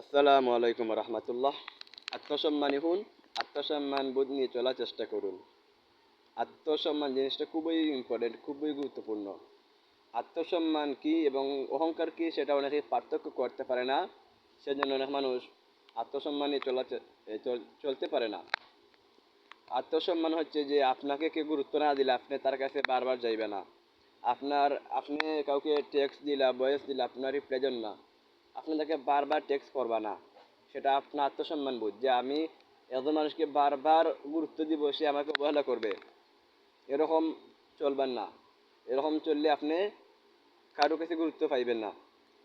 আসসালামু আলাইকুম রহমতুল্লাহ। আত্মসম্মানী হুন আত্মসম্মান বোধ নিয়ে চলার চেষ্টা করুন। আত্মসম্মান জিনিসটা খুবই ইম্পর্টেন্ট খুবই গুরুত্বপূর্ণ। আত্মসম্মান কি এবং অহংকার কি সেটা অনেকে পার্থক্য করতে পারে না, সেজন্য অনেক মানুষ আত্মসম্মান নিয়ে চলা চলতে পারে না। আত্মসম্মান হচ্ছে যে আপনাকে কেউ গুরুত্ব না দিলে আপনি তার কাছে বারবার যাইবে না। আপনার আপনি কাউকে টেক্সট দিলা বয়স দিলা আপনার রিপ্রেজন না। আপনি তাকে বারবার টেক্সট করবা না। সেটা আপনার আত্মসম্মান বোধ, যে আমি একজন মানুষকে বারবার গুরুত্ব দিব, সে আমাকে অবহেলা করবে। এরকম চলবেন না। এরকম চললে আপনি কারও কাছে গুরুত্ব পাইবেন না।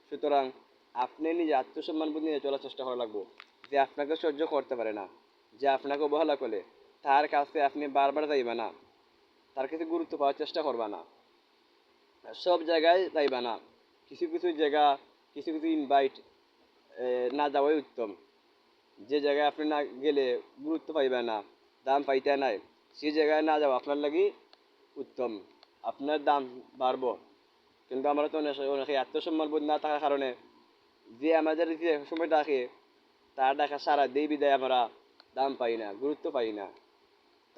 সুতরাং আপনি নিজে আত্মসম্মান বোধ নিয়ে চলার চেষ্টা করা লাগবো, যে আপনাকে সহ্য করতে পারে না, যে আপনাকে অবহেলা করে তার কাছে আপনি বারবার যাইবা না। তার কাছে গুরুত্ব পাওয়ার চেষ্টা করবা না। সব জায়গায় যাইবা না। কিছু কিছু জায়গা কিছু কিছু ইনভাইট না যাওয়াই উত্তম। যে জায়গায় আপনি না গেলে গুরুত্ব পাইবে না, দাম পাইতে নাই সেই জায়গায় না যাওয়া আপনার লাগি উত্তম। আপনার দাম বাড়বো। কিন্তু আমরা তো অনেক আত্মসম্মান বোধ না থাকার কারণে যে আমাদের যে সময় ডাকে, তার ডাকা সারা দেই বিদায় আমরা দাম পাই না, গুরুত্ব পাই না।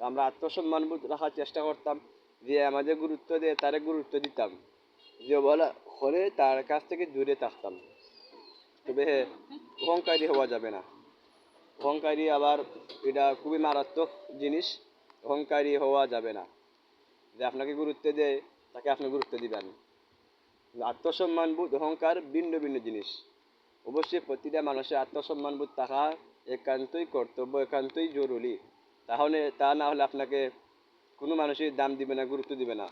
তো আমরা আত্মসম্মান বোধ রাখার চেষ্টা করতাম, যে আমাদের গুরুত্ব দিয়ে, তারে গুরুত্ব দিতাম। যে বলা হলে তার কাছ থেকে দূরে থাকতাম। তবে অহংকারী হওয়া যাবে না। অহংকারী আবার এটা খুবই মারাত্মক জিনিস। অহংকারী হওয়া যাবে না। যে আপনাকে গুরুত্ব দেয়, তাকে আপনি গুরুত্ব দিবেন। আত্মসম্মান বোধ, অহংকার ভিন্ন ভিন্ন জিনিস। অবশ্যই প্রতিটা মানুষের আত্মসম্মান বোধ থাকা একান্তই কর্তব্য, একান্তই জরুরি। তাহলে তা না হলে আপনাকে কোনো মানুষই দাম দিবে না, গুরুত্ব দিবে না।